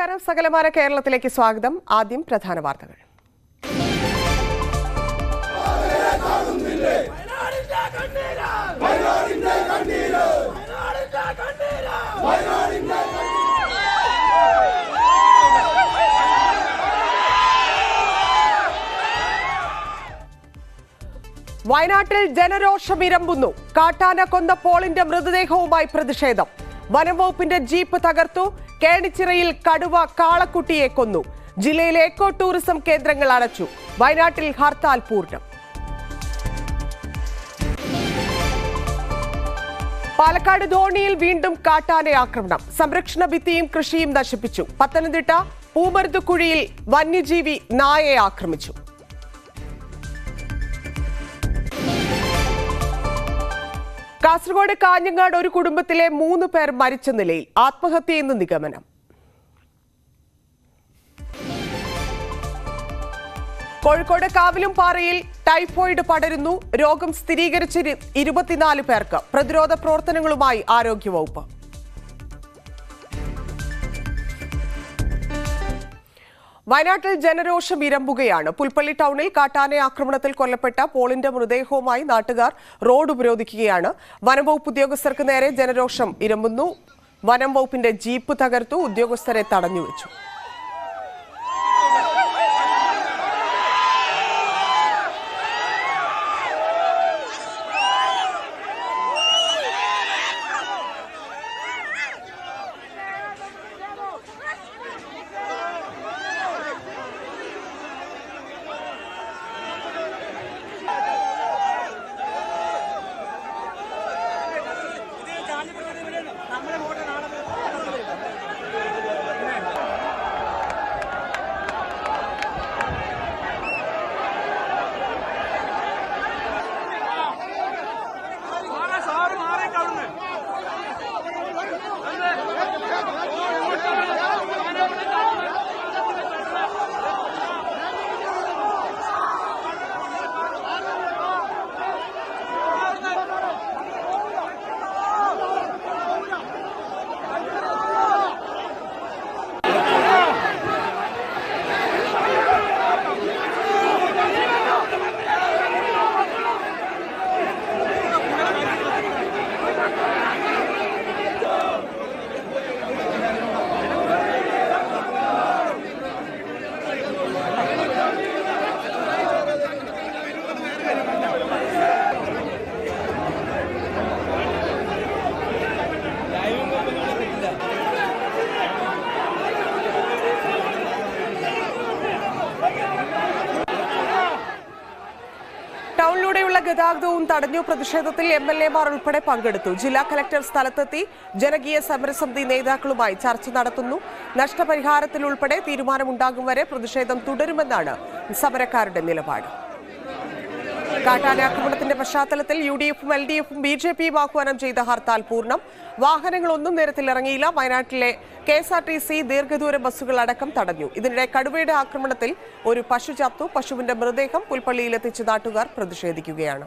നമസ്കാരം. സകലമാര കേരളത്തിലേക്ക് സ്വാഗതം. ആദ്യം പ്രധാന വാർത്തകൾ. വയനാട്ടിൽ ജനരോഷം ഇരമ്പുന്നു കാട്ടാന കൊന്ന പോളിന്റെ മൃതദേഹവുമായി പ്രതിഷേധം. വനംവകുപ്പിന്റെ ജീപ്പ് തകർത്തു. കേണിച്ചിറയിൽ കടുവ കാളക്കുട്ടിയെ കൊന്നു. ജില്ലയിലെ എക്കോ ടൂറിസം കേന്ദ്രങ്ങൾ അടച്ചു. വയനാട്ടിൽ ഹർത്താൽ പൂർണം. പാലക്കാട് ധോണിയിൽ വീണ്ടും കാട്ടാന ആക്രമണം. സംരക്ഷണ ഭിത്തിയും കൃഷിയും നശിപ്പിച്ചു. പത്തനംതിട്ട പൂമരുതുക്കുഴിയിൽ വന്യജീവി നായയെ ആക്രമിച്ചു. കാസർഗോഡ് കാഞ്ഞങ്ങാട് ഒരു കുടുംബത്തിലെ മൂന്ന് പേർ മരിച്ച നിലയിൽ ആത്മഹത്യയെന്ന് നിഗമനം. കോഴിക്കോട് കാവിലും പാറയിൽ ടൈഫോയിഡ് പടരുന്നു. രോഗം സ്ഥിരീകരിച്ച ഇരു- ഇരുപത്തിനാല് പേർക്ക് പ്രതിരോധ പ്രവർത്തനങ്ങളുമായി ആരോഗ്യവകുപ്പ്. വയനാട്ടിൽ ജനരോഷം ഇരമ്പുകയാണ്. പുൽപ്പള്ളി ടൗണിൽ കാട്ടാന ആക്രമണത്തിൽ കൊല്ലപ്പെട്ട പോളിന്റെ മൃതദേഹവുമായി നാട്ടുകാർ റോഡ് ഉപരോധിക്കുകയാണ്. വനംവകുപ്പ് ഉദ്യോഗസ്ഥർക്ക് നേരെ ജനരോഷം ഇരമ്പുന്നു. വനംവകുപ്പിന്റെ ജീപ്പ് തകർത്തു. ഉദ്യോഗസ്ഥരെ തടഞ്ഞുവെച്ചു. ഗതാഗതവും തടഞ്ഞു പ്രതിഷേധത്തിൽ എം എൽ എമാർ ഉൾപ്പെടെ പങ്കെടുത്തു. ജില്ലാ കലക്ടർ സ്ഥലത്തെത്തി ജനകീയ സമരസമിതി നേതാക്കളുമായി ചർച്ച നടത്തുന്നു. നഷ്ടപരിഹാരത്തിൽ ഉൾപ്പെടെ തീരുമാനമുണ്ടാകും വരെ പ്രതിഷേധം തുടരുമെന്നാണ് സമരക്കാരുടെ നിലപാട്. കാട്ടാനാക്രമണത്തിന്റെ പശ്ചാത്തലത്തിൽ യു ഡി എഫും എൽ ഡി എഫും ബി ജെ പിയും ആഹ്വാനം ചെയ്ത ഹർത്താൽ പൂർണം. വാഹനങ്ങളൊന്നും നിരത്തിലിറങ്ങിയില്ല. വയനാട്ടിലെ K S R T C ദീർഘദൂര ബസ്സുകൾ അടക്കം തടഞ്ഞു. ഇതിനിടെ കടുവയുടെ ആക്രമണത്തിൽ ഒരു പശു ചത്തു. പശുവിന്റെ മൃതദേഹം പുൽപ്പള്ളിയിലെത്തിച്ച് നാട്ടുകാർ പ്രതിഷേധിക്കുകയാണ്.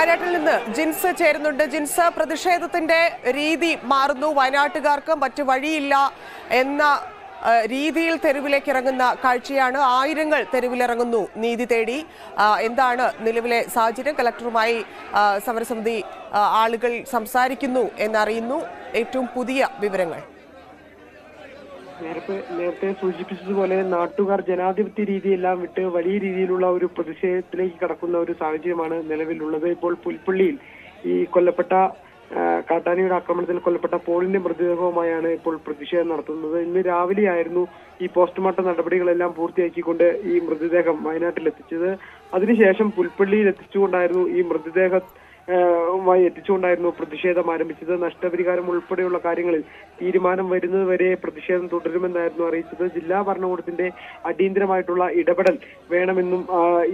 വയനാട്ടിൽ നിന്ന് ജിൻസ് ചേരുന്നുണ്ട്. ജിൻസ് പ്രതിഷേധത്തിന്റെ രീതി മാറുന്നു. വയനാട്ടുകാർക്ക് മറ്റു വഴിയില്ല എന്ന രീതിയിൽ തെരുവിലേക്ക് ഇറങ്ങുന്ന കാഴ്ചയാണ്. ആയിരങ്ങൾ തെരുവിലിറങ്ങുന്നു. നീതി തേടി എന്താണ് നിലവിലെ സാഹചര്യം? കലക്ടറുമായി സമരസമിതി ആളുകൾ സംസാരിക്കുന്നു എന്നറിയുന്നു. ഏറ്റവും പുതിയ വിവരങ്ങൾ. നേരത്തെ സൂചിപ്പിച്ചതുപോലെ നാട്ടുകാർ ജനാധിപത്യ രീതിയെല്ലാം വിട്ട് വലിയ രീതിയിലുള്ള ഒരു പ്രതിഷേധത്തിലേക്ക് കടക്കുന്ന ഒരു സാഹചര്യമാണ് നിലവിലുള്ളത്. ഇപ്പോൾ പുൽപ്പള്ളിയിൽ ഈ കൊല്ലപ്പെട്ട കാട്ടാനയുടെ ആക്രമണത്തിൽ കൊല്ലപ്പെട്ട പോളിന്റെ മൃതദേഹവുമായാണ് ഇപ്പോൾ പ്രതിഷേധം നടത്തുന്നത്. ഇന്ന് രാവിലെയായിരുന്നു ഈ പോസ്റ്റ്മോർട്ടം നടപടികളെല്ലാം പൂർത്തിയാക്കിക്കൊണ്ട് ഈ മൃതദേഹം വയനാട്ടിൽ എത്തിച്ചത് അതിനുശേഷം പുൽപ്പള്ളിയിൽ എത്തിച്ചുകൊണ്ടായിരുന്നു ഈ മൃതദേഹം മായി എത്തിച്ചുകൊണ്ടായിരുന്നു പ്രതിഷേധം ആരംഭിച്ചത്. നഷ്ടപരിഹാരം ഉൾപ്പെടെയുള്ള കാര്യങ്ങളിൽ തീരുമാനം വരുന്നത് വരെ പ്രതിഷേധം തുടരുമെന്നായിരുന്നു അറിയിച്ചത്. ജില്ലാ ഭരണകൂടത്തിന്റെ അടിയന്തരമായിട്ടുള്ള ഇടപെടൽ വേണമെന്നും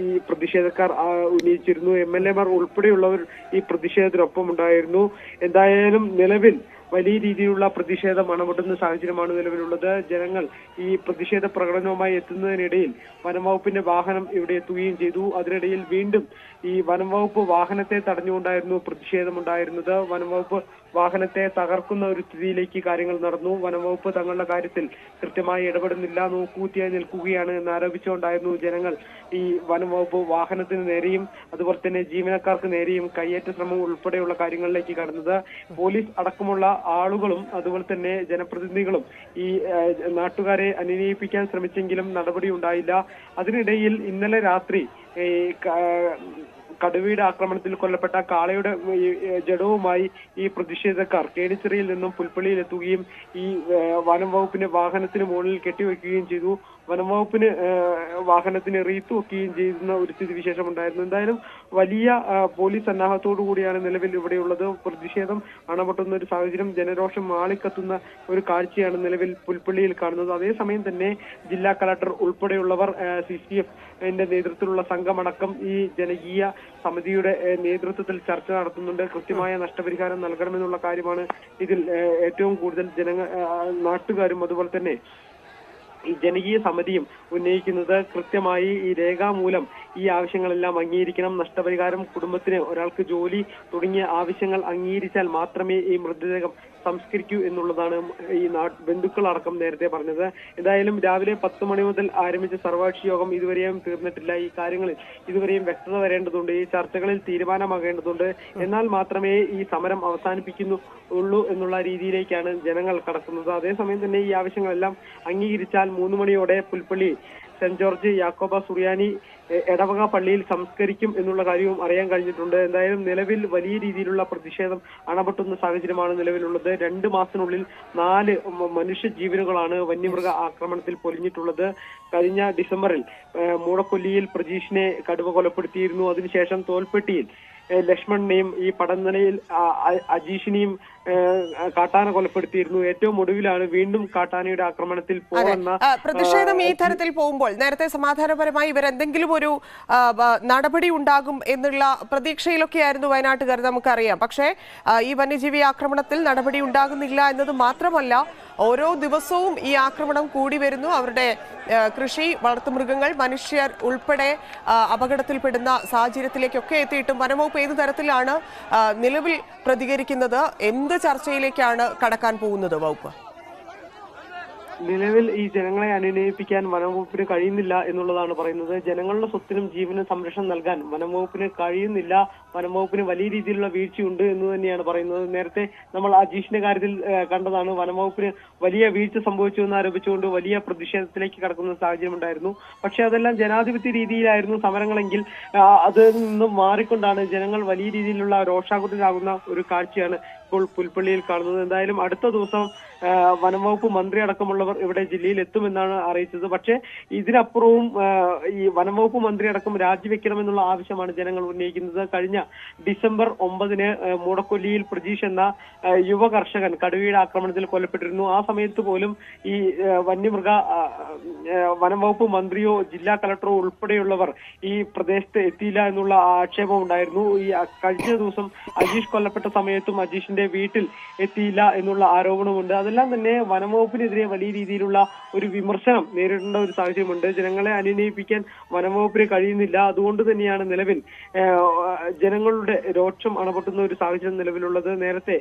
ഈ പ്രതിഷേധക്കാർ ഉന്നയിച്ചിരുന്നു. എം എൽ എമാർ ഉൾപ്പെടെയുള്ളവർ ഈ പ്രതിഷേധത്തിനൊപ്പം ഉണ്ടായിരുന്നു എന്തായാലും നിലവിൽ വലിയ രീതിയിലുള്ള പ്രതിഷേധം അണമുട്ടുന്ന സാഹചര്യമാണ് നിലവിലുള്ളത്. ജനങ്ങൾ ഈ പ്രതിഷേധ പ്രകടനവുമായി എത്തുന്നതിനിടയിൽ വനംവകുപ്പിന്റെ വാഹനം ഇവിടെ എത്തുകയും ചെയ്തു. അതിനിടയിൽ വീണ്ടും ഈ വനംവകുപ്പ് വാഹനത്തെ തടഞ്ഞുകൊണ്ടായിരുന്നു പ്രതിഷേധമുണ്ടായിരുന്നത്. വനംവകുപ്പ് വാഹനത്തെ തകർക്കുന്ന ഒരു സ്ഥിതിയിലേക്ക് കാര്യങ്ങൾ നടന്നു. വനംവകുപ്പ് തങ്ങളുടെ കാര്യത്തിൽ കൃത്യമായി ഇടപെടുന്നില്ല. നോക്കൂത്തിയായി നിൽക്കുകയാണ് എന്ന് ആരോപിച്ചുകൊണ്ടായിരുന്നു ജനങ്ങൾ. ഈ വനംവകുപ്പ് വാഹനത്തിന് നേരെയും അതുപോലെ തന്നെ ജീവനക്കാർക്ക് നേരെയും കയ്യേറ്റ ശ്രമം ഉൾപ്പെടെയുള്ള കാര്യങ്ങളിലേക്ക് കടന്നത്. പോലീസ് അടക്കമുള്ള ആളുകളും അതുപോലെ തന്നെ ജനപ്രതിനിധികളും ഈ നാട്ടുകാരെ അനുനയിപ്പിക്കാൻ ശ്രമിച്ചെങ്കിലും നടപടി ഉണ്ടായില്ല. അതിനിടയിൽ ഇന്നലെ രാത്രി കടുവയുടെ ആക്രമണത്തിൽ കൊല്ലപ്പെട്ട കാളയുടെ ജഡവുമായി ഈ പ്രതിഷേധക്കാർ കേണിച്ചിറയിൽ നിന്നും പുൽപ്പള്ളിയിൽ എത്തുകയും ഈ വനം വകുപ്പിന്റെ വാഹനത്തിന് മുകളിൽ കെട്ടിവെക്കുകയും ചെയ്തു. വനം വകുപ്പിന് ഏഹ്, വാഹനത്തിന് റീത്ത് വെക്കുകയും ചെയ്യുന്ന ഒരു സ്ഥിതിവിശേഷം ഉണ്ടായിരുന്നു എന്തായാലും വലിയ പോലീസ് സന്നാഹത്തോടു കൂടിയാണ് നിലവിൽ ഇവിടെയുള്ളത്. പ്രതിഷേധം അണപൊട്ടുന്ന ഒരു സാഹചര്യം ജനരോഷം മാളിക്കത്തുന്ന ഒരു കാഴ്ചയാണ് നിലവിൽ പുൽപ്പള്ളിയിൽ കാണുന്നത്. അതേസമയം തന്നെ ജില്ലാ കളക്ടർ ഉൾപ്പെടെയുള്ളവർ സി സി എഫിന്റെ നേതൃത്വത്തിലുള്ള സംഘമടക്കം ഈ ജനകീയ സമിതിയുടെ നേതൃത്വത്തിൽ ചർച്ച നടത്തുന്നുണ്ട്. കൃത്യമായ നഷ്ടപരിഹാരം നൽകണമെന്നുള്ള കാര്യമാണ് ഇതിൽ ഏറ്റവും കൂടുതൽ ജനങ്ങൾ നാട്ടുകാരും അതുപോലെ തന്നെ ജനകീയ സമിതിയും ഉന്നയിക്കുന്നത് കൃത്യമായി ഈ രേഖാമൂലം ഈ ആവശ്യങ്ങളെല്ലാം അംഗീകരിക്കണം. നഷ്ടപരിഹാരം കുടുംബത്തിന് ഒരാൾക്ക് ജോലി തുടങ്ങിയ ആവശ്യങ്ങൾ അംഗീകരിച്ചാൽ മാത്രമേ ഈ മൃതദേഹം സംസ്കരിക്കൂ എന്നുള്ളതാണ് ഈ നാ- ബന്ധുക്കളടക്കം നേരത്തെ പറഞ്ഞത്. എന്തായാലും രാവിലെ പത്ത് മണി മുതൽ ആരംഭിച്ച സർവകക്ഷി യോഗം ഇതുവരെയും തീർന്നിട്ടില്ല. ഈ കാര്യങ്ങളിൽ ഇതുവരെയും വ്യക്തത വരേണ്ടതുണ്ട്. ഈ ചർച്ചകളിൽ തീരുമാനമാകേണ്ടതുണ്ട്. എന്നാൽ മാത്രമേ ഈ സമരം അവസാനിപ്പിക്കുന്നു ഉള്ളൂ എന്നുള്ള രീതിയിലേക്കാണ് ജനങ്ങൾ കടക്കുന്നത്. അതേസമയം തന്നെ ഈ ആവശ്യങ്ങളെല്ലാം അംഗീകരിച്ചാൽ മൂന്ന് മണിയോടെ പുൽപ്പള്ളി സെന്റ് ജോർജ് യാക്കോബ സുറിയാനി എടവക പള്ളിയിൽ സംസ്കരിക്കും എന്നുള്ള കാര്യവും അറിയാൻ കഴിഞ്ഞിട്ടുണ്ട്. എന്തായാലും നിലവിൽ വലിയ രീതിയിലുള്ള പ്രതിഷേധം അണപെട്ടുന്ന സാഹചര്യമാണ് നിലവിലുള്ളത്. രണ്ട് മാസത്തിനുള്ളിൽ നാല് മനുഷ്യ ജീവനുകളാണ് വന്യമൃഗ ആക്രമണത്തിൽ പൊലിഞ്ഞിട്ടുള്ളത്. കഴിഞ്ഞ ഡിസംബറിൽ മൂടക്കൊല്ലിയിൽ പ്രജീഷിനെ കടുവ കൊലപ്പെടുത്തിയിരുന്നു. അതിനുശേഷം തോൽപ്പെട്ടിയിൽ ലക്ഷ്മണനെയും ഈ പടന്നനയിൽ അജീഷിനെയും കാട്ടാന കൊലപ്പെടുത്തിയിരുന്നു. ഏറ്റവും ഒടുവിലാണ് വീണ്ടും കാട്ടാനയുടെ ആക്രമണത്തിൽ പോകുന്ന പ്രതിഷേധം ഈ തരത്തിൽ പോകുമ്പോൾ നേരത്തെ സമാധാനപരമായി ഇവരെന്തെങ്കിലും ഒരു നടപടി ഉണ്ടാകും എന്നുള്ള പ്രതീക്ഷയിലൊക്കെയായിരുന്നു വയനാട്ടുകാർ നമുക്കറിയാം. പക്ഷേ ഈ വന്യജീവി ആക്രമണത്തിൽ നടപടി ഉണ്ടാകുന്നില്ല എന്നത് മാത്രമല്ല ഓരോ ദിവസവും ഈ ആക്രമണം കൂടി വരുന്നു. അവരുടെ കൃഷി വളർത്തുമൃഗങ്ങൾ മനുഷ്യർ ഉൾപ്പെടെ അപകടത്തിൽപ്പെടുന്ന സാഹചര്യത്തിലേക്കൊക്കെ എത്തിയിട്ടും വനംവകുപ്പ് ഏത് തരത്തിലാണ് നിലവിൽ പ്രതികരിക്കുന്നത് എന്ത് ചർച്ചയിലേക്കാണ് കടക്കാൻ പോകുന്നത് വകുപ്പ്? നിലവിൽ ഈ ജനങ്ങളെ അനുനയിപ്പിക്കാൻ വനംവകുപ്പിന് കഴിയുന്നില്ല എന്നുള്ളതാണ് പറയുന്നത്. ജനങ്ങളുടെ സ്വത്തിനും ജീവനും സംരക്ഷണം നൽകാൻ വനംവകുപ്പിന് കഴിയുന്നില്ല. വനംവകുപ്പിന് വലിയ രീതിയിലുള്ള വീഴ്ചയുണ്ട് എന്ന് തന്നെയാണ് പറയുന്നത്. നേരത്തെ നമ്മൾ അജീഷിന്റെ കാര്യത്തിൽ കണ്ടതാണ് വനംവകുപ്പിന് വലിയ വീഴ്ച സംഭവിച്ചു എന്ന് ആരോപിച്ചുകൊണ്ട് വലിയ പ്രതിഷേധത്തിലേക്ക് കടക്കുന്ന സാഹചര്യം ഉണ്ടായിരുന്നു. പക്ഷെ അതെല്ലാം ജനാധിപത്യ രീതിയിലായിരുന്നു സമരങ്ങളെങ്കിൽ അതിൽ നിന്നും മാറിക്കൊണ്ടാണ് ജനങ്ങൾ വലിയ രീതിയിലുള്ള രോഷാകുലരാകുന്ന ഒരു കാഴ്ചയാണ് ഇപ്പോൾ പുൽപ്പള്ളിയിൽ കാണുന്നത്. എന്തായാലും അടുത്ത ദിവസം വനംവകുപ്പ് മന്ത്രി അടക്കമുള്ളവർ ഇവിടെ ജില്ലയിൽ എത്തുമെന്നാണ് അറിയിച്ചത്. പക്ഷേ ഇതിനപ്പുറവും ഈ വനംവകുപ്പ് മന്ത്രി അടക്കം രാജിവെക്കണമെന്നുള്ള ആവശ്യമാണ് ജനങ്ങൾ ഉന്നയിക്കുന്നത്. കഴിഞ്ഞ ഡിസംബർ ഒമ്പതിന് മൂടക്കൊല്ലിയിൽ പ്രജീഷ് എന്ന യുവ കർഷകൻ കടുവയുടെ ആക്രമണത്തിൽ കൊല്ലപ്പെട്ടിരുന്നു. ആ സമയത്ത് പോലും ഈ വന്യമൃഗ വനംവകുപ്പ് മന്ത്രിയോ ജില്ലാ കളക്ടറോ ഉൾപ്പെടെയുള്ളവർ ഈ പ്രദേശത്ത് എത്തിയില്ല എന്നുള്ള ആക്ഷേപം ഉണ്ടായിരുന്നു ഈ കഴിഞ്ഞ ദിവസം അജീഷ് കൊല്ലപ്പെട്ട സമയത്തും അജീഷിന്റെ വീട്ടിൽ എത്തിയില്ല എന്നുള്ള ആരോപണമുണ്ട്. അതെല്ലാം തന്നെ വനംവകുപ്പിനെതിരെ വലിയ രീതിയിലുള്ള ഒരു വിമർശനം നേരിടേണ്ട ഒരു സാഹചര്യമുണ്ട്. ജനങ്ങളെ അനുനയിപ്പിക്കാൻ വനംവകുപ്പിന് കഴിയുന്നില്ല. അതുകൊണ്ട് തന്നെയാണ് നിലവിൽ ജനങ്ങളുടെ രോക്ഷം അണപൊട്ടുന്ന ഒരു സാഹചര്യം നിലവിലുള്ളത്. നേരത്തെ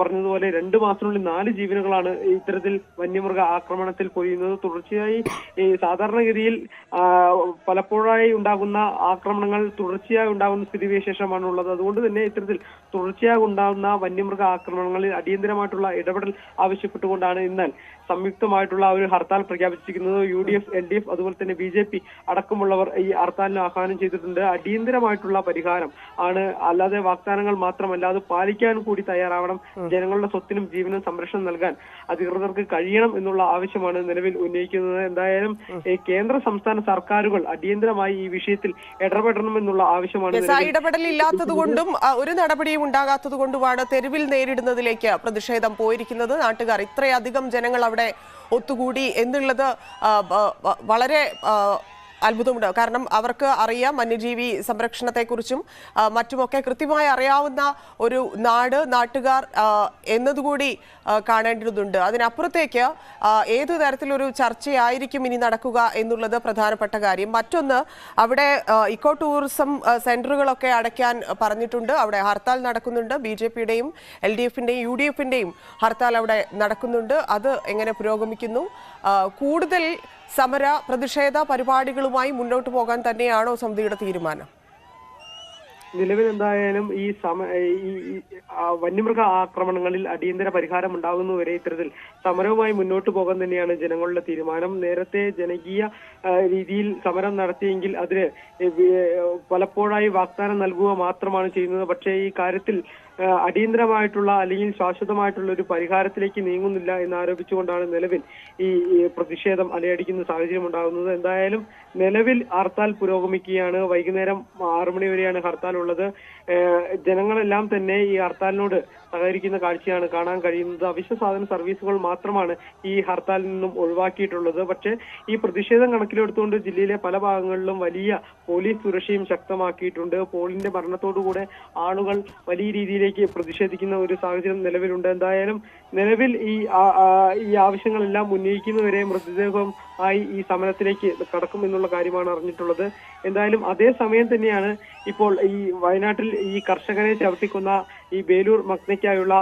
പറഞ്ഞതുപോലെ രണ്ടു മാസത്തിനുള്ളിൽ നാല് ജീവനുകളാണ് ഇത്തരത്തിൽ വന്യമൃഗ ആക്രമണത്തിൽ പൊഴിയുന്നത് തുടർച്ചയായി സാധാരണഗതിയിൽ പലപ്പോഴായി ഉണ്ടാകുന്ന ആക്രമണങ്ങൾ തുടർച്ചയായി ഉണ്ടാകുന്ന സ്ഥിതിവിശേഷമാണ് ഉള്ളത് അതുകൊണ്ട് തന്നെ ഇത്തരത്തിൽ തുടർച്ചയായി ഉണ്ടാകുന്ന വന്യമൃഗ ആക്രമണങ്ങളിൽ അടിയന്തരമായിട്ടുള്ള ഇടപെടൽ ആവശ്യപ്പെട്ടുകൊണ്ടാണ് ഇന്ന് സംയുക്തമായിട്ടുള്ള ഒരു ഹർത്താൽ പ്രഖ്യാപിച്ചിരിക്കുന്നത് U D F L D F അതുപോലെ തന്നെ ബി ജെ പി അടക്കമുള്ളവർ ഈ ഹർത്താലിന് ആഹ്വാനം ചെയ്തിട്ടുണ്ട്. അടിയന്തരമായിട്ടുള്ള പരിഹാരം ആണ്. അല്ലാതെ വാഗ്ദാനങ്ങൾ മാത്രമല്ല അത് പാലിക്കാൻ കൂടി തയ്യാറാവണം. ജനങ്ങളുടെ സ്വത്തിനും ജീവനും സംരക്ഷണം നൽകാൻ അധികൃതർക്ക് കഴിയണം എന്നുള്ള ആവശ്യമാണ് നിലവിൽ ഉന്നയിക്കുന്നത്. എന്തായാലും ഈ കേന്ദ്ര സംസ്ഥാന സർക്കാരുകൾ അടിയന്തരമായി ഈ വിഷയത്തിൽ ഇടപെടണം എന്നുള്ള ആവശ്യമാണ് യെസ്, ആ നിലവിൽ ഇടപെടൽ ഇല്ലാത്തത് കൊണ്ടും ഒരു നടപടിയും ഉണ്ടാകാത്തത് കൊണ്ടുമാണ് തെരുവിൽ നേരിടുന്നതിലേക്ക് പ്രതിഷേധം പോയിരിക്കുന്നത്. നാട്ടുകാർ ഇത്രയധികം ജനങ്ങൾ അവിടെ ഒത്തുകൂടി എന്നുള്ളത് വളരെ അത്ഭുതമുണ്ട് കാരണം അവർക്ക് അറിയാം വന്യജീവി സംരക്ഷണത്തെക്കുറിച്ചും മറ്റുമൊക്കെ കൃത്യമായി അറിയാവുന്ന ഒരു നാട് നാട്ടുകാർ എന്നതുകൂടി കാണേണ്ടതുണ്ട്. അതിനപ്പുറത്തേക്ക് ഏതു തരത്തിലൊരു ചർച്ചയായിരിക്കും ഇനി നടക്കുക എന്നുള്ളത് പ്രധാനപ്പെട്ട കാര്യം. മറ്റൊന്ന് അവിടെ ഇക്കോ ടൂറിസം സെന്ററുകളൊക്കെ അടയ്ക്കാൻ പറഞ്ഞിട്ടുണ്ട്. അവിടെ ഹർത്താൽ നടക്കുന്നുണ്ട്. ബി ജെ പിയുടെയും എൽ ഡി എഫിന്റെയും യു ഡി എഫിന്റെയും ഹർത്താൽ അവിടെ നടക്കുന്നുണ്ട്. അത് എങ്ങനെ പുരോഗമിക്കുന്നു? കൂടുതൽ സമര പ്രതിഷേധ പരിപാടികളുമായി മുന്നോട്ട് പോകാൻ തന്നെയാണോ സമിതിയുടെ തീരുമാനം? നിലവിൽ എന്തായാലും ഈ സമ ഈ വന്യമൃഗ ആക്രമണങ്ങളിൽ അടിയന്തര പരിഹാരം ഉണ്ടാകുന്നവരെ ഇത്തരത്തിൽ സമരവുമായി മുന്നോട്ട് പോകാൻ തന്നെയാണ് ജനങ്ങളുടെ തീരുമാനം. നേരത്തെ ജനകീയ രീതിയിൽ സമരം നടത്തിയെങ്കിൽ അതിന് പലപ്പോഴായി വാഗ്ദാനം നൽകുക മാത്രമാണ് ചെയ്യുന്നത്. പക്ഷേ ഈ കാര്യത്തിൽ അടിയന്തരമായിട്ടുള്ള അല്ലെങ്കിൽ ശാശ്വതമായിട്ടുള്ള ഒരു പരിഹാരത്തിലേക്ക് നീങ്ങുന്നില്ല എന്ന് ആരോപിച്ചുകൊണ്ടാണ് നിലവിൽ ഈ പ്രതിഷേധം അലയടിക്കുന്ന സാഹചര്യം ഉണ്ടാകുന്നത്. എന്തായാലും നിലവിൽ ഹർത്താൽ പുരോഗമിക്കുകയാണ്. വൈകുന്നേരം ആറു മണി വരെയാണ് ഹർത്താൽ ഉള്ളത്. ജനങ്ങളെല്ലാം തന്നെ ഈ ഹർത്താലിനോട് സഹകരിക്കുന്ന കാഴ്ചയാണ് കാണാൻ കഴിയുന്നത്. അവശ്യ സാധന സർവീസുകൾ മാത്രമാണ് ഈ ഹർത്താലിൽ നിന്നും ഒഴിവാക്കിയിട്ടുള്ളത്. പക്ഷേ ഈ പ്രതിഷേധം കണക്കിലെടുത്തുകൊണ്ട് ജില്ലയിലെ പല ഭാഗങ്ങളിലും വലിയ പോലീസ് സുരക്ഷയും ശക്തമാക്കിയിട്ടുണ്ട്. പോളിന്റെ മരണത്തോടുകൂടെ ആളുകൾ വലിയ രീതിയിലേക്ക് പ്രതിഷേധിക്കുന്ന ഒരു സാഹചര്യം നിലവിലുണ്ട്. എന്തായാലും നിലവിൽ ഈ ഈ ആവശ്യങ്ങളെല്ലാം ഉന്നയിക്കുന്നവരെ മൃതദേഹം ആയി ഈ സമരത്തിലേക്ക് കടക്കും എന്നുള്ള കാര്യമാണ് അറിഞ്ഞിട്ടുള്ളത്. എന്തായാലും അതേ സമയം തന്നെയാണ് ഇപ്പോൾ ഈ വയനാട്ടിൽ ഈ കർഷകരെ ചവിട്ടിക്കുന്ന ഈ ബേലൂർ മഗ്നയ്ക്കായുള്ള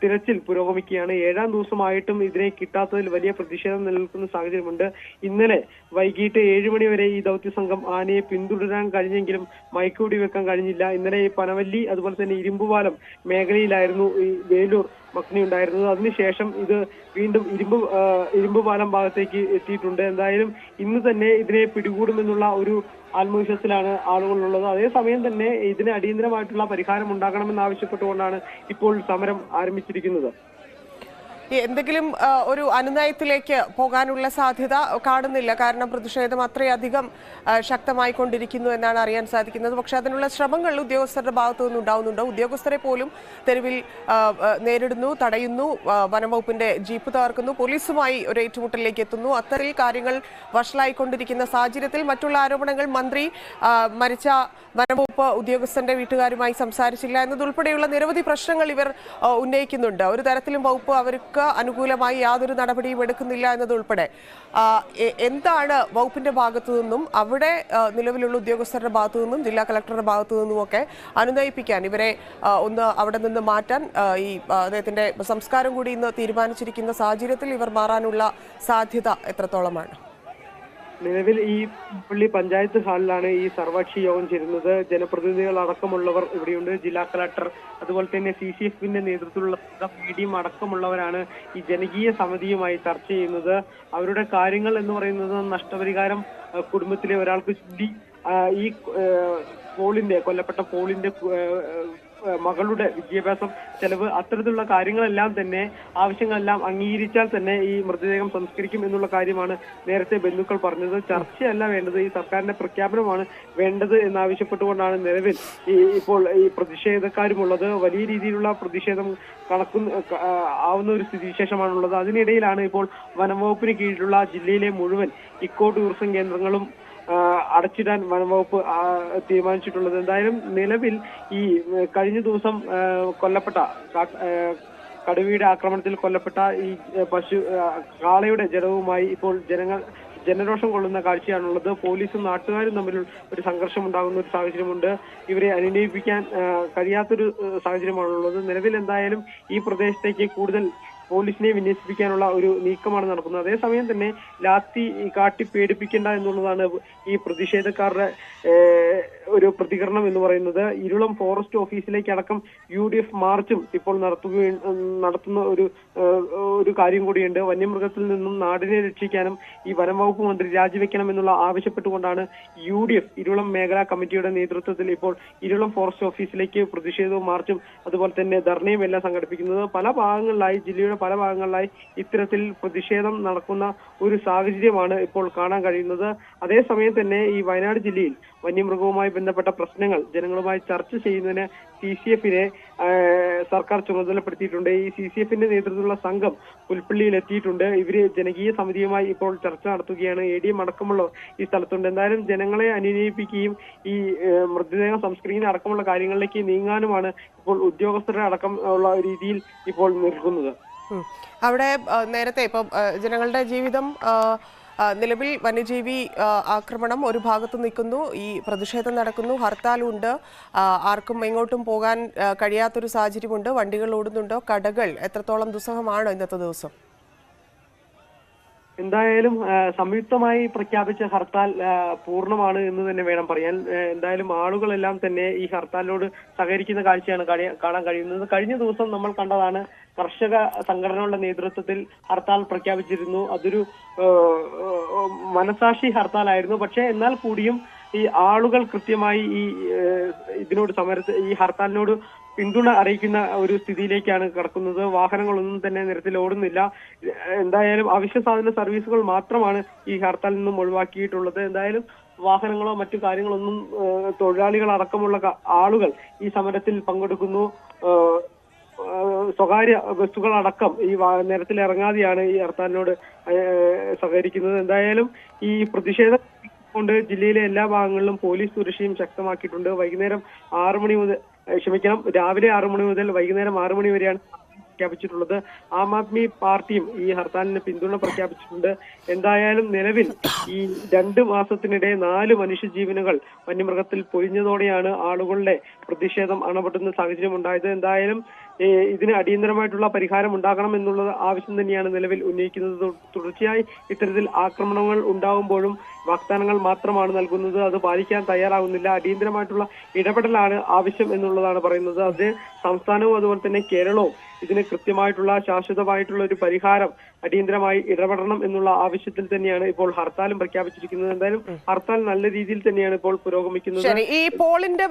തിരച്ചിൽ പുരോഗമിക്കുകയാണ്. ഏഴാം ദിവസമായിട്ടും ഇതിനെ കിട്ടാത്തതിൽ വലിയ പ്രതിഷേധം നിലനിൽക്കുന്ന സാഹചര്യമുണ്ട്. ഇന്നലെ വൈകിട്ട് ഏഴ് മണി വരെ ഈ ദൗത്യ സംഘം ആനയെ പിന്തുടരാൻ കഴിഞ്ഞെങ്കിലും മയക്കൂടി വെക്കാൻ കഴിഞ്ഞില്ല. ഇന്നലെ ഈ പനവല്ലി അതുപോലെ തന്നെ ഇരുമ്പുപാലം മേഖലയിലായിരുന്നു ഈ വേലൂർ മഗ്നി ഉണ്ടായിരുന്നത്. അതിനുശേഷം ഇത് വീണ്ടും ഇരുമ്പ് ഇരുമ്പുപാലം ഭാഗത്തേക്ക് എത്തിയിട്ടുണ്ട്. എന്തായാലും ഇന്ന് തന്നെ ഇതിനെ പിടികൂടുമെന്നുള്ള ഒരു ആത്മവിശ്വാസത്തിലാണ് ആളുകളുള്ളത്. അതേസമയം തന്നെ ഇതിന് അടിയന്തരമായിട്ടുള്ള പരിഹാരം ഉണ്ടാകണമെന്ന് ആവശ്യപ്പെട്ടുകൊണ്ടാണ് ഇപ്പോൾ സമരം ആരംഭിച്ചിരിക്കുന്നത്. എന്തെങ്കിലും ഒരു അനുനയത്തിലേക്ക് പോകാനുള്ള സാധ്യത കാണുന്നില്ല. കാരണം പ്രതിഷേധം അത്രയധികം ശക്തമായി കൊണ്ടിരിക്കുന്നു എന്നാണ് അറിയാൻ സാധിക്കുന്നത്. പക്ഷെ അതിനുള്ള ശ്രമങ്ങൾ ഉദ്യോഗസ്ഥരുടെ ഭാഗത്തു നിന്ന് ഉണ്ടാവുന്നുണ്ട്. ഉദ്യോഗസ്ഥരെ പോലും തെരുവിൽ നേരിടുന്നു തടയുന്നു വനംവകുപ്പിന്റെ ജീപ്പ് തകർക്കുന്നു പോലീസുമായി ഒരു ഏറ്റുമുട്ടലിലേക്ക് എത്തുന്നു. അത്തരത്തിൽ കാര്യങ്ങൾ വഷളായിക്കൊണ്ടിരിക്കുന്ന സാഹചര്യത്തിൽ മറ്റുള്ള ആരോപണങ്ങൾ മന്ത്രി മരിച്ച വനംവകുപ്പ് ഉദ്യോഗസ്ഥന്റെ വീട്ടുകാരുമായി സംസാരിച്ചില്ല എന്നതുൾപ്പെടെയുള്ള നിരവധി പ്രശ്നങ്ങൾ ഇവർ ഉന്നയിക്കുന്നുണ്ട്. ഒരു തരത്തിലും വകുപ്പ് അവർക്ക് അനുകൂലമായി യാതൊരു നടപടിയും എടുക്കുന്നില്ല എന്നതുൾപ്പെടെ എന്താണ് വകുപ്പിന്റെ ഭാഗത്തു നിന്നും അവിടെ നിലവിലുള്ള ഉദ്യോഗസ്ഥരുടെ ഭാഗത്തു നിന്നും ജില്ലാ കളക്ടറുടെ ഭാഗത്തു നിന്നുമൊക്കെ അനുനയിപ്പിക്കാൻ ഇവരെ ഒന്ന് അവിടെ നിന്ന് മാറ്റാൻ ഈ അദ്ദേഹത്തിന്റെ സംസ്കാരം കൂടി ഇന്ന് തീരുമാനിച്ചിരിക്കുന്ന സാഹചര്യത്തിൽ ഇവർ മാറാനുള്ള സാധ്യത എത്രത്തോളമാണ്? നിലവിൽ ഈ പള്ളി പഞ്ചായത്ത് ഹാളിലാണ് ഈ സർവകക്ഷി യോഗം ചേരുന്നത്. ജനപ്രതിനിധികൾ അടക്കമുള്ളവർ ഇവിടെയുണ്ട്. ജില്ലാ കളക്ടർ അതുപോലെ തന്നെ സി സി എഫിന്റെ നേതൃത്വത്തിലുള്ള മീഡിയം അടക്കമുള്ളവരാണ് ഈ ജനകീയ സമിതിയുമായി ചർച്ച ചെയ്യുന്നത്. അവരുടെ കാര്യങ്ങൾ എന്ന് പറയുന്നത് നഷ്ടപരിഹാരം കുടുംബത്തിലെ ഒരാൾക്ക് ആ, ഈ പോളിന്റെ കൊല്ലപ്പെട്ട പോളിന്റെ മകളുടെ വിദ്യാഭ്യാസം ചെലവ് അത്തരത്തിലുള്ള കാര്യങ്ങളെല്ലാം തന്നെ ആവശ്യങ്ങളെല്ലാം അംഗീകരിച്ചാൽ തന്നെ ഈ മൃതദേഹം സംസ്കരിക്കും എന്നുള്ള കാര്യമാണ് നേരത്തെ ബന്ധുക്കൾ പറഞ്ഞത്. ചർച്ചയല്ല വേണ്ടത് ഈ സർക്കാരിന്റെ പ്രഖ്യാപനമാണ് വേണ്ടത് എന്നാവശ്യപ്പെട്ടുകൊണ്ടാണ് നിലവിൽ ഈ ഇപ്പോൾ ഈ പ്രതിഷേധക്കാരുമുള്ളത്. വലിയ രീതിയിലുള്ള പ്രതിഷേധം കണക്കുന്ന ആവുന്ന ഒരു സ്ഥിതിവിശേഷമാണുള്ളത്. അതിനിടയിലാണ് ഇപ്പോൾ വനംവകുപ്പിന് കീഴിലുള്ള ജില്ലയിലെ മുഴുവൻ ഇക്കോ ടൂറിസം കേന്ദ്രങ്ങളും അടച്ചിടാൻ വനംവകുപ്പ് തീരുമാനിച്ചിട്ടുള്ളത്. എന്തായാലും നിലവിൽ ഈ കഴിഞ്ഞ ദിവസം കൊല്ലപ്പെട്ട കടുവയുടെ ആക്രമണത്തിൽ കൊല്ലപ്പെട്ട ഈ പശു കാളയുടെ ജലവുമായി ഇപ്പോൾ ജനങ്ങൾ ജനരോഷം കൊള്ളുന്ന കാഴ്ചയാണുള്ളത്. പോലീസും നാട്ടുകാരും തമ്മിൽ ഒരു സംഘർഷം ഉണ്ടാകുന്ന ഒരു സാഹചര്യമുണ്ട്. ഇവരെ അനുനയിപ്പിക്കാൻ കഴിയാത്തൊരു സാഹചര്യമാണുള്ളത്. നിലവിൽ എന്തായാലും ഈ പ്രദേശത്തേക്ക് കൂടുതൽ പോലീസിനെ വിന്യസിപ്പിക്കാനുള്ള ഒരു നീക്കമാണ് നടക്കുന്നത്. അതേസമയം തന്നെ ലാത്തി കാട്ടി പേടിപ്പിക്കേണ്ട എന്നുള്ളതാണ് ഈ പ്രതിഷേധക്കാരുടെ ഒരു പ്രതികരണം എന്ന് പറയുന്നത്. ഇരുളം ഫോറസ്റ്റ് ഓഫീസിലേക്ക് അടക്കം യു ഡി എഫ് മാർച്ചും ഇപ്പോൾ നടത്തുകയും നടത്തുന്ന ഒരു ഒരു കാര്യം കൂടിയുണ്ട്. വന്യമൃഗത്തിൽ നിന്നും നാടിനെ രക്ഷിക്കാനും ഈ വനം വകുപ്പ് മന്ത്രി രാജിവെക്കണം എന്നുള്ള ആവശ്യപ്പെട്ടുകൊണ്ടാണ് യു ഡി എഫ് ഇരുളം മേഖലാ കമ്മിറ്റിയുടെ നേതൃത്വത്തിൽ ഇപ്പോൾ ഇരുളം ഫോറസ്റ്റ് ഓഫീസിലേക്ക് പ്രതിഷേധവും മാർച്ചും അതുപോലെ തന്നെ ധർണയും എല്ലാം സംഘടിപ്പിക്കുന്നത്. പല ഭാഗങ്ങളിലായി ജില്ലയുടെ പല ഭാഗങ്ങളിലായി ഇത്തരത്തിൽ പ്രതിഷേധം നടക്കുന്ന ഒരു സാഹചര്യമാണ് ഇപ്പോൾ കാണാൻ കഴിയുന്നത്. അതേസമയം തന്നെ ഈ വയനാട് ജില്ലയിൽ വന്യമൃഗവുമായി ബന്ധപ്പെട്ട പ്രശ്നങ്ങൾ ജനങ്ങളുമായി ചർച്ച ചെയ്യുന്നതിന് സി സി എഫിനെ സർക്കാർ ചുമതലപ്പെടുത്തിയിട്ടുണ്ട്. ഈ സി സി എഫിന്റെ നേതൃത്വത്തിലുള്ള സംഘം പുൽപ്പള്ളിയിൽ എത്തിയിട്ടുണ്ട്. ഇവർ ജനകീയ സമിതിയുമായി ഇപ്പോൾ ചർച്ച നടത്തുകയാണ്. എ ഡി എം അടക്കമുള്ള ഈ സ്ഥലത്തുണ്ട്. എന്തായാലും ജനങ്ങളെ അനുനയിപ്പിക്കുകയും ഈ മൃതദേഹം സംസ്കരിക്കുന്ന അടക്കമുള്ള കാര്യങ്ങളിലേക്ക് നീങ്ങാനുമാണ് ഇപ്പോൾ ഉദ്യോഗസ്ഥരുടെ അടക്കം ഉള്ള രീതിയിൽ ഇപ്പോൾ നിൽക്കുന്നത്. അവിടെ നേരത്തെ ഇപ്പം ജനങ്ങളുടെ ജീവിതം നിലവിൽ വന്യജീവി ആക്രമണം ഒരു ഭാഗത്ത് നിൽക്കുന്നു ഈ പ്രതിഷേധം നടക്കുന്നു ഹർത്താലുണ്ട് ആർക്കും എങ്ങോട്ടും പോകാൻ കഴിയാത്തൊരു സാഹചര്യമുണ്ട് വണ്ടികൾ ഓടുന്നുണ്ടോ കടകൾ എത്രത്തോളം ദുസ്സഹമാണോ ഇന്നത്തെ ദിവസം? എന്തായാലും സംയുക്തമായി പ്രഖ്യാപിച്ച ഹർത്താൽ പൂർണമാണ് എന്ന് തന്നെ വേണം പറയാൻ. എന്തായാലും ആളുകളെല്ലാം തന്നെ ഈ ഹർത്താലിനോട് സഹകരിക്കുന്ന കാഴ്ചയാണ് കാണാൻ കഴിയുന്നത്. കഴിഞ്ഞ ദിവസം നമ്മൾ കണ്ടതാണ് കർഷക സംഘടനകളുടെ നേതൃത്വത്തിൽ ഹർത്താൽ പ്രഖ്യാപിച്ചിരുന്നു. അതൊരു മനസാക്ഷി ഹർത്താലായിരുന്നു. പക്ഷേ എന്നാൽ കൂടിയും ഈ ആളുകൾ കൃത്യമായി ഈ ഇതിനോട് സമരത്ത് ഈ ഹർത്താലിനോട് പിന്തുണ അറിയിക്കുന്ന ഒരു സ്ഥിതിയിലേക്കാണ് കടക്കുന്നത്. വാഹനങ്ങളൊന്നും തന്നെ നിരത്തിൽ ഓടുന്നില്ല. എന്തായാലും അവശ്യ സാധന സർവീസുകൾ മാത്രമാണ് ഈ ഹർത്താലിൽ നിന്നും ഒഴിവാക്കിയിട്ടുള്ളത്. എന്തായാലും വാഹനങ്ങളോ മറ്റു കാര്യങ്ങളൊന്നും തൊഴിലാളികൾ അടക്കമുള്ള ആളുകൾ ഈ സമരത്തിൽ പങ്കെടുക്കുന്നു. സ്വകാര്യ ബസ്സുകൾ അടക്കം ഈ നിരത്തിൽ ഇറങ്ങാതെയാണ് ഈ ഹർത്താലിനോട് സഹകരിക്കുന്നത്. എന്തായാലും ഈ പ്രതിഷേധം കൊണ്ട് ജില്ലയിലെ എല്ലാ ഭാഗങ്ങളിലും പോലീസ് സുരക്ഷയും ശക്തമാക്കിയിട്ടുണ്ട്. വൈകുന്നേരം ആറു മണി മുതൽ ക്ഷമിക്കണം. രാവിലെ ആറു മണി മുതൽ വൈകുന്നേരം ആറു മണി വരെയാണ് പ്രഖ്യാപിച്ചിട്ടുള്ളത്. ആം ആദ്മി പാർട്ടിയും ഈ ഹർത്താലിന് പിന്തുണ പ്രഖ്യാപിച്ചിട്ടുണ്ട്. എന്തായാലും നിലവിൽ ഈ രണ്ട് മാസത്തിനിടെ നാല് മനുഷ്യജീവനുകൾ വന്യമൃഗത്തിൽ പൊഴിഞ്ഞതോടെയാണ് ആളുകളുടെ പ്രതിഷേധം അണപെട്ടുന്ന സാഹചര്യം ഉണ്ടായത്. എന്തായാലും ഇതിന് അടിയന്തരമായിട്ടുള്ള പരിഹാരം ഉണ്ടാകണം എന്നുള്ള ആവശ്യം തന്നെയാണ് നിലവിൽ ഉന്നയിക്കുന്നത്. തുടർച്ചയായി ഇത്തരത്തിൽ ആക്രമണങ്ങൾ ഉണ്ടാകുമ്പോഴും വാഗ്ദാനങ്ങൾ മാത്രമാണ് നൽകുന്നത്. അത് പാലിക്കാൻ തയ്യാറാകുന്നില്ല അടിയന്തരമായിട്ടുള്ള ഇടപെടലാണ് ആവശ്യം എന്നുള്ളതാണ് പറയുന്നത്. അത് സംസ്ഥാനവും അതുപോലെ തന്നെ കേരളവും ഇതിന് കൃത്യമായിട്ടുള്ള ശാശ്വതമായിട്ടുള്ള ഒരു പരിഹാരം അടിയന്തരമായി ഇടപെടണം എന്നുള്ള ആവശ്യത്തിൽ തന്നെയാണ് ഇപ്പോൾ ഹർത്താലും പ്രഖ്യാപിച്ചിരിക്കുന്നത്. എന്തായാലും ഹർത്താൽ നല്ല രീതിയിൽ തന്നെയാണ് ഇപ്പോൾ പുരോഗമിക്കുന്നത്. ഈ പോളിന്റെ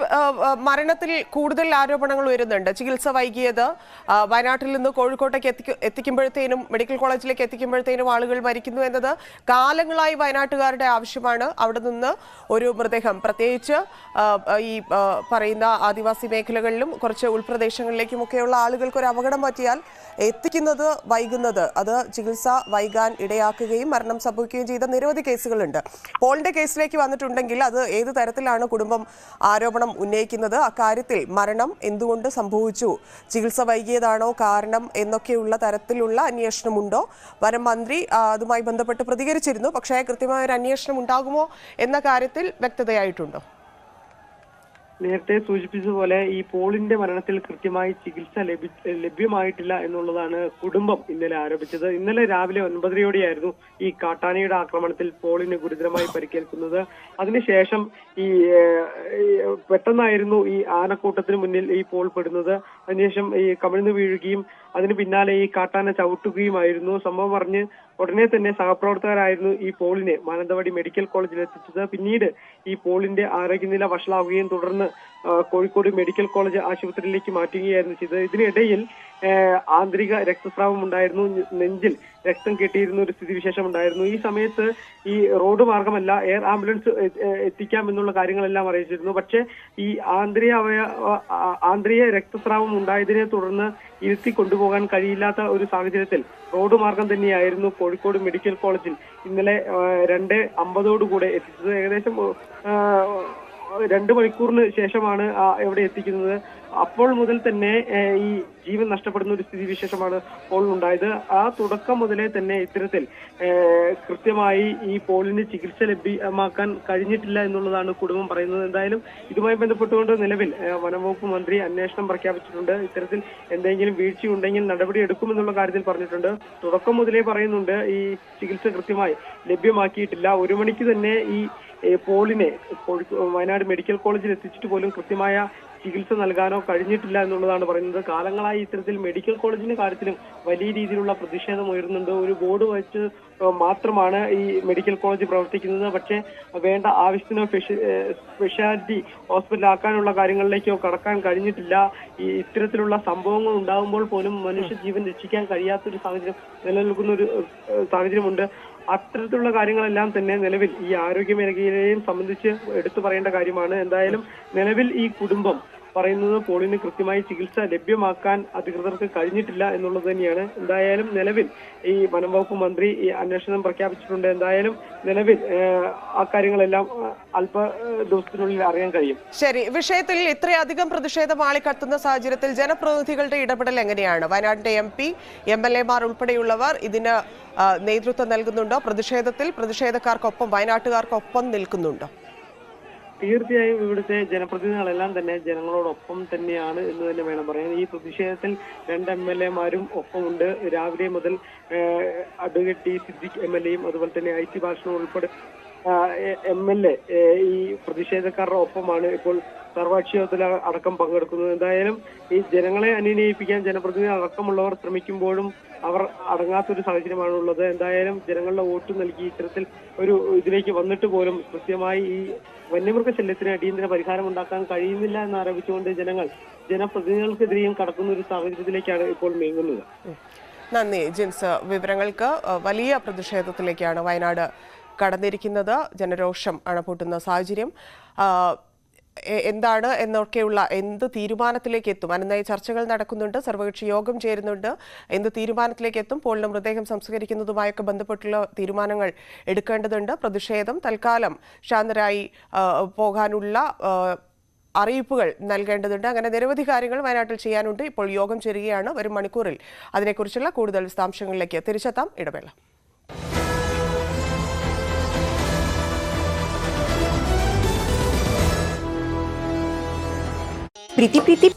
മരണത്തിൽ കൂടുതൽ ആരോപണങ്ങൾ വരുന്നുണ്ട് ചികിത്സ വൈകിയത് വയനാട്ടിൽ നിന്ന് കോഴിക്കോട്ടേക്ക് എത്തിക്കു- എത്തിക്കുമ്പോഴത്തേനും മെഡിക്കൽ കോളേജിലേക്ക് എത്തിക്കുമ്പോഴത്തേനും ആളുകൾ മരിക്കുന്നു എന്നത് കാലങ്ങളായി വയനാട്ടുകാരുടെ ആവശ്യമാണ്. അവിടെ നിന്ന് ഒരു മൃതദേഹം പ്രത്യേകിച്ച് ഈ പറയുന്ന ആദിവാസി മേഖലകളിലും കുറച്ച് ഉൾപ്രദേശങ്ങളിലേക്കും ഉൾപ്രദേശങ്ങളിലേക്കുമൊക്കെയുള്ള ആളുകൾക്ക് ഒരു അപകടം പറ്റിയാൽ എത്തിക്കുന്നത് വൈകുന്നത്. അത് ചികിത്സ വൈകാൻ ഇടയാക്കുകയും മരണം സംഭവിക്കുകയും ചെയ്ത നിരവധി കേസുകളുണ്ട്. പോളിന്റെ കേസിലേക്ക് വന്നിട്ടുണ്ടെങ്കിൽ അത് ഏത് തരത്തിലാണ് കുടുംബം ആരോപണം ഉന്നയിക്കുന്നത്? അക്കാര്യത്തിൽ മരണം എന്തുകൊണ്ട് സംഭവിച്ചു? ചികിത്സ വൈകിയതാണോ കാരണം എന്നൊക്കെയുള്ള തരത്തിലുള്ള അന്വേഷണമുണ്ടോ? വനം മന്ത്രി അതുമായി ബന്ധപ്പെട്ട് പ്രതികരിച്ചിരുന്നു. പക്ഷേ കൃത്യമായ ഒരു അന്വേഷണം ഉണ്ടാകുമോ എന്ന കാര്യത്തിൽ വ്യക്തതയായിട്ടുണ്ടോ? നേരത്തെ സൂചിപ്പിച്ചതുപോലെ ഈ പോളിന്റെ മരണത്തിൽ കൃത്യമായി ചികിത്സ ലഭി ലഭ്യമായിട്ടില്ല എന്നുള്ളതാണ് കുടുംബം ഇന്നലെ ആരോപിച്ചത്. ഇന്നലെ രാവിലെ ഒൻപതരയോടെയായിരുന്നു ഈ കാട്ടാനയുടെ ആക്രമണത്തിൽ പോളിന് ഗുരുതരമായി പരിക്കേൽക്കുന്നത്. അതിനുശേഷം ഈ പെട്ടെന്നായിരുന്നു ഈ ആനക്കൂട്ടത്തിന് മുന്നിൽ ഈ പോൾ പെടുന്നത്. അതിനുശേഷം ഈ കമിഴ്ന്നു വീഴുകയും അതിന് പിന്നാലെ ഈ കാട്ടാന ചവിട്ടുകയുമായിരുന്നു. സംഭവം പറഞ്ഞ് ഉടനെ തന്നെ സഹപ്രവർത്തകരായിരുന്നു ഈ പോളിനെ. മാനന്തവാടി മെഡിക്കൽ കോളേജിൽ എത്തിച്ചത്. പിന്നീട് ഈ പോളിന്റെ ആരോഗ്യനില വഷളാവുകയും തുടർന്ന് കോഴിക്കോട് മെഡിക്കൽ കോളേജ് ആശുപത്രിയിലേക്ക് മാറ്റുകയായിരുന്നു ചെയ്തത്. ഇതിനിടയിൽ ആന്തരിക രക്തസ്രാവം ഉണ്ടായിരുന്നു. നെഞ്ചിൽ രക്തം കെട്ടിയിരുന്ന ഒരു സ്ഥിതിവിശേഷം ഉണ്ടായിരുന്നു. ഈ സമയത്ത് ഈ റോഡ് മാർഗമല്ല എയർ ആംബുലൻസ് എത്തിക്കാം എന്നുള്ള കാര്യങ്ങളെല്ലാം അറിയിച്ചിരുന്നു. പക്ഷേ ഈ ആന്തരിക അവയ ആന്തരിക രക്തസ്രാവം ഉണ്ടായതിനെ തുടർന്ന് ഇരുത്തി കൊണ്ടുപോകാൻ കഴിയില്ലാത്ത ഒരു സാഹചര്യത്തിൽ റോഡ് മാർഗം തന്നെയായിരുന്നു കോഴിക്കോട് മെഡിക്കൽ കോളേജിൽ ഇന്നലെ രണ്ട് അമ്പതോടുകൂടെ എത്തിച്ചത്. ഏകദേശം രണ്ട് മണിക്കൂറിന് ശേഷമാണ് എവിടെ എത്തിക്കുന്നത്. അപ്പോൾ മുതൽ തന്നെ ഈ ജീവൻ നഷ്ടപ്പെടുന്ന ഒരു സ്ഥിതി വിശേഷമാണ് പോൾ ഉണ്ടായത്. ആ തുടക്കം മുതലേ തന്നെ ഇത്തരത്തിൽ കൃത്യമായി ഈ പോളിന് ചികിത്സ ലഭ്യമാക്കാൻ കഴിഞ്ഞിട്ടില്ല എന്നുള്ളതാണ് കുടുംബം പറയുന്നത്. എന്തായാലും ഇതുമായി ബന്ധപ്പെട്ടുകൊണ്ട് നിലവിൽ വനംവകുപ്പ് മന്ത്രി അന്വേഷണം പ്രഖ്യാപിച്ചിട്ടുണ്ട്. ഇത്തരത്തിൽ എന്തെങ്കിലും വീഴ്ചയുണ്ടെങ്കിൽ നടപടി എടുക്കുമെന്നുള്ള കാര്യത്തിൽ പറഞ്ഞിട്ടുണ്ട്. തുടക്കം മുതലേ പറയുന്നുണ്ട് ഈ ചികിത്സ കൃത്യമായി ലഭ്യമാക്കിയിട്ടില്ല. ഒരു മണിക്ക് തന്നെ ഈ പോളിനെ വയനാട് മെഡിക്കൽ കോളേജിൽ എത്തിച്ചിട്ട് പോലും കൃത്യമായ ചികിത്സ നൽകാനോ കഴിഞ്ഞിട്ടില്ല എന്നുള്ളതാണ് പറയുന്നത്. കാലങ്ങളായി ഇത്തരത്തിൽ മെഡിക്കൽ കോളേജിന്റെ കാര്യത്തിലും വലിയ രീതിയിലുള്ള പ്രതിഷേധം ഉയരുന്നുണ്ട്. ഒരു ബോർഡ് വെച്ച് മാത്രമാണ് ഈ മെഡിക്കൽ കോളേജ് പ്രവർത്തിക്കുന്നത്. പക്ഷേ വേണ്ട ആവശ്യത്തിനോ സ്പെഷ്യാലിറ്റി ഹോസ്പിറ്റൽ ആക്കാനുള്ള കാര്യങ്ങളിലേക്കോ കടക്കാൻ കഴിഞ്ഞിട്ടില്ല. ഈ ഇത്തരത്തിലുള്ള സംഭവങ്ങൾ ഉണ്ടാകുമ്പോൾ പോലും മനുഷ്യ ജീവൻ രക്ഷിക്കാൻ കഴിയാത്തൊരു സാഹചര്യം നിലനിൽക്കുന്ന ഒരു സാഹചര്യമുണ്ട്. അത്തരത്തിലുള്ള കാര്യങ്ങളെല്ലാം തന്നെ നിലവിൽ ഈ ആരോഗ്യ മേഖലയെയും സംബന്ധിച്ച് എടുത്തു പറയേണ്ട കാര്യമാണ്. എന്തായാലും നിലവിൽ ഈ കുടുംബം പറയുന്നത് പോളിന് കൃത്യമായി ചികിത്സ ലഭ്യമാക്കാൻ അധികൃതർക്ക് കഴിഞ്ഞിട്ടില്ല എന്നുള്ളത് തന്നെയാണ്. എന്തായാലും നിലവിൽ ഈ വനം വകുപ്പ് മന്ത്രി ഈ അന്വേഷണം പ്രഖ്യാപിച്ചിട്ടുണ്ട്. എന്തായാലും നിലവിൽ ആ കാര്യങ്ങളെല്ലാം അല്പ ദിവസത്തിനുള്ളിൽ അറിയാൻ കഴിയും. ശരി. വിഷയത്തിൽ ഇത്രയധികം പ്രതിഷേധം ആളിക്കത്തുന്ന സാഹചര്യത്തിൽ ജനപ്രതിനിധികളുടെ ഇടപെടൽ എങ്ങനെയാണ്? വയനാടിന്റെ എം പി എം എൽ എമാർ ഉൾപ്പെടെയുള്ളവർ ഇതിന് നേതൃത്വം നൽകുന്നുണ്ടോ? പ്രതിഷേധത്തിൽ പ്രതിഷേധക്കാർക്കൊപ്പം വയനാട്ടുകാർക്കൊപ്പം നിൽക്കുന്നുണ്ടോ? തീർച്ചയായും ഇവിടുത്തെ ജനപ്രതിനിധികളെല്ലാം തന്നെ ജനങ്ങളോടൊപ്പം തന്നെയാണ് എന്ന് തന്നെ വേണം പറയാൻ. ഈ പ്രതിഷേധത്തിൽ രണ്ട് എം എൽ എമാരും ഒപ്പമുണ്ട്. രാവിലെ മുതൽ advocate T Siddique M L എയും അതുപോലെ തന്നെ ഐ ടി ഭാഷണം ഉൾപ്പെടെ എം എൽ എ ഈ പ്രതിഷേധക്കാരുടെ ഒപ്പമാണ് ഇപ്പോൾ സർവകക്ഷി യോഗത്തിൽ അടക്കം പങ്കെടുക്കുന്നത്. എന്തായാലും ഈ ജനങ്ങളെ അനുനയിപ്പിക്കാൻ ജനപ്രതിനിധി അടക്കമുള്ളവർ ശ്രമിക്കുമ്പോഴും അവർ അടങ്ങാത്തൊരു സാഹചര്യമാണ് ഉള്ളത്. എന്തായാലും ജനങ്ങളുടെ വോട്ട് നൽകി ഇത്തരത്തിൽ ഒരു ഇതിലേക്ക് വന്നിട്ട് പോലും കൃത്യമായി ഈ വന്യമൃഗശല്യത്തിന് അടിയന്തര പരിഹാരം ഉണ്ടാക്കാൻ കഴിയുന്നില്ല എന്ന് ആരോപിച്ചുകൊണ്ട് ജനങ്ങൾ ജനപ്രതിനിധികൾക്കെതിരെയും കടക്കുന്ന ഒരു സാഹചര്യത്തിലേക്കാണ് ഇപ്പോൾ നീങ്ങുന്നത്. നന്ദി ജിൻസ്. വിവരങ്ങൾക്ക് വലിയ പ്രതിഷേധത്തിലേക്കാണ് വയനാട് കടന്നിരിക്കുന്നത്. ജനരോഷം അണപൂട്ടുന്ന സാഹചര്യം. എന്താണ് എന്നൊക്കെയുള്ള എന്ത് തീരുമാനത്തിലേക്ക് എത്തും? അതിനായി ചർച്ചകൾ നടക്കുന്നുണ്ട് സർവകക്ഷി യോഗം ചേരുന്നുണ്ട്. എന്ത് തീരുമാനത്തിലേക്ക് എത്തും? പോളിന് മൃതദേഹം സംസ്കരിക്കുന്നതുമായൊക്കെ ബന്ധപ്പെട്ടുള്ള തീരുമാനങ്ങൾ എടുക്കേണ്ടതുണ്ട്. പ്രതിഷേധം തൽക്കാലം ശാന്തരായി പോകാനുള്ള അറിയിപ്പുകൾ നൽകേണ്ടതുണ്ട്. അങ്ങനെ നിരവധി കാര്യങ്ങൾ വയനാട്ടിൽ ചെയ്യാനുണ്ട്. ഇപ്പോൾ യോഗം ചേരുകയാണ് വരും മണിക്കൂറിൽ. അതിനെക്കുറിച്ചുള്ള കൂടുതൽ വിശദാംശങ്ങളിലേക്ക് തിരിച്ചെത്താം. ഇടവേള. प्रीती प्रीती